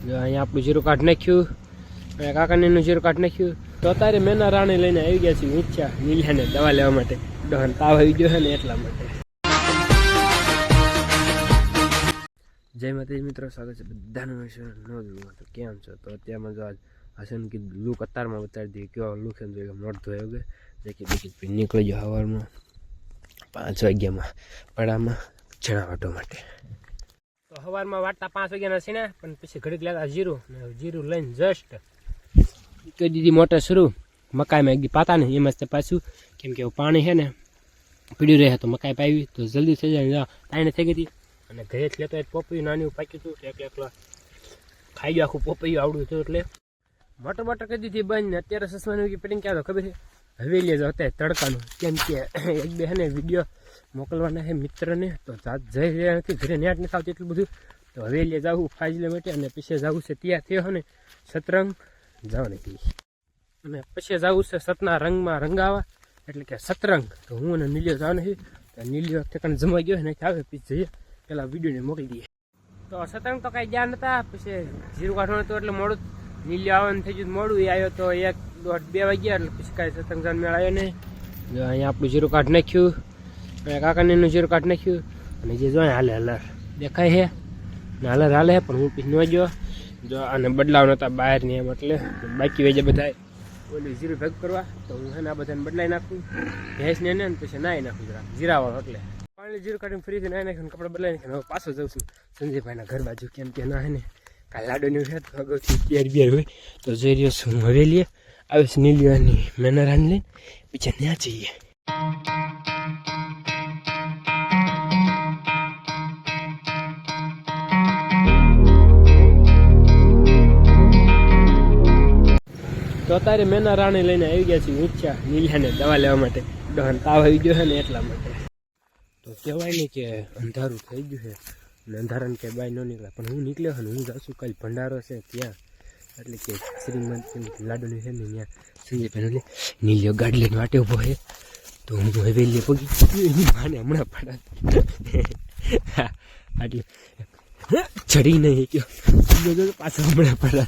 અહીંયા આપણું જીરું કાઢ નાખ્યું. અહીંયા કાકાનીનું જીરું કાઢ નાખ્યું. તો અત્યારે મેના રાણી લઈને આવી ગયા છીએ ઈચ્છા નીલિયાને દવા લેવા માટે. ડોહન તાવ આવી ગયો ને એટલા માટે. જય માતાજી મિત્રો, સ્વાગત છે બધાનું નવું તો કેમ છો? તો અત્યારમાં જો આજ હસન કે લુક અત્યારમાં બતાવી દઈએ કેવો લુક એમ જોઈએ મોટ ધોયો ગયો. દેખી દેખી નીકળી ગયો સવારમાં પાંચ વાગ્યામાં પડામાં જણાવટો માટે. સવારમાં વાટતા પાંચ વાગ્યાના છે ને, પણ પછી ઘડીક લેતા જીરું. જીરું લઈને જસ્ટ કહી દીધી મોટર શરૂ. મકાઈમાં એક દી પાતા ને એમાં જ પાછું. કેમ કે પાણી છે ને, પીડ્યું રહે તો મકાઈ પાવી. તો જલ્દી થઈ જાય તાઈને થઈ ગઈ હતી. અને ઘરે લેતો પોપૈયું નાનું પાક્યું હતું. એકલા એકલા ખાઈ ગયું આખું પોપૈયું આવડ્યું હતું એટલે. મોટર મોટર કરી દીધી બંધ અત્યારે સસમાની પેટિંગ ક્યાં ખબર છે. હવેલી જ અત્યારે તડકાનું. કેમ કે એક બે ને વીડિયો મોકલવાના છે મિત્રને, તો જાત જઈ રહ્યા નથી. ઘરે નેટ નથી આવતી એટલું બધું. તો હવેલીએ જવું ફાજલે માટે અને પછી જવું છે ત્યાં થયો ને સતરંગ જવાની અને પછી જવું છે સતના રંગમાં રંગાવા, એટલે કે સતરંગ. તો હું અને નીલ્યો જવા નથી તો નીલિયો ઠેકાણ જમવા ગયો ને આવે? પછી જઈએ. પેલા વિડીયોને મોકલી દઈએ. તો સતરંગ તો કાંઈ જ્યાં નતા. પછી જીરું કાઢવાનું હતું એટલે મોડું નીલ્યો આવવાનું થઈ ગયું મોડું. એ આવ્યો તો એક દોઢ બે વાગ્યા એટલે પછી કાંઈ સતરંગ જવાનું મેળ નહીં. જો અહીંયા આપણું જીરું કાઢ નાખ્યું. અહીંયા કાકાનીનું જીરું કાઢ નાખ્યું. અને જે જો હાલે હલર દેખાય છે? ને હલર હાલે છે પણ હું પછી ન ગયો. જો આને બદલાવ નતા બહારની એમ એટલે બાકી વેજે બધા ઓલું જીરું ભેગ કરવા, તો હું આ બધાને બદલાઈ નાખું. ભેંસને ને પછી નાહી નાખું જરા જીરાવાળો એટલે. પાણી જીરું કાઢીને ફ્રીથી નાહી નાખ્યું કપડાં બદલાઈ નાખ્યું હવે પાછો જાઉં છું. સંજયભાઈના ઘર બાજુ, કેમ કે ના હે ને. કાલ લાડોની હે તો અગાઉથી તૈયાર બિયર હોય. તો જોઈ રહ્યો છું હવેલીએ. આવે છે નીલિયાની મેનરાને લઈને બીજા ત્યાં જઈએ તો અત્યારે મેના રાણી લઈને આવી ગયા છીએ ઊંચા નીલિયાને દવા લેવા માટે. ડોહન તાવ આવી ગયો છે ને એટલા માટે. તો કહેવાય ને કે અંધારું થઈ ગયું છે. ને અંધારાને કે બાય ન નીકળે. પણ હું નીકળ્યો છે ને, હું જાઉં છું. કાલ ભંડારો છે ત્યાં. એટલે કે શ્રીમંત લાડુની છે ને સંજય સંજયભાઈ નીલ્યો ગાડી લઈને વાટે ઊભો છે. તો હું હવેલીએ પગી. એની માને હમણાં પડા એટલે ચડી નહીં ગયો પાછો હમણાં પડા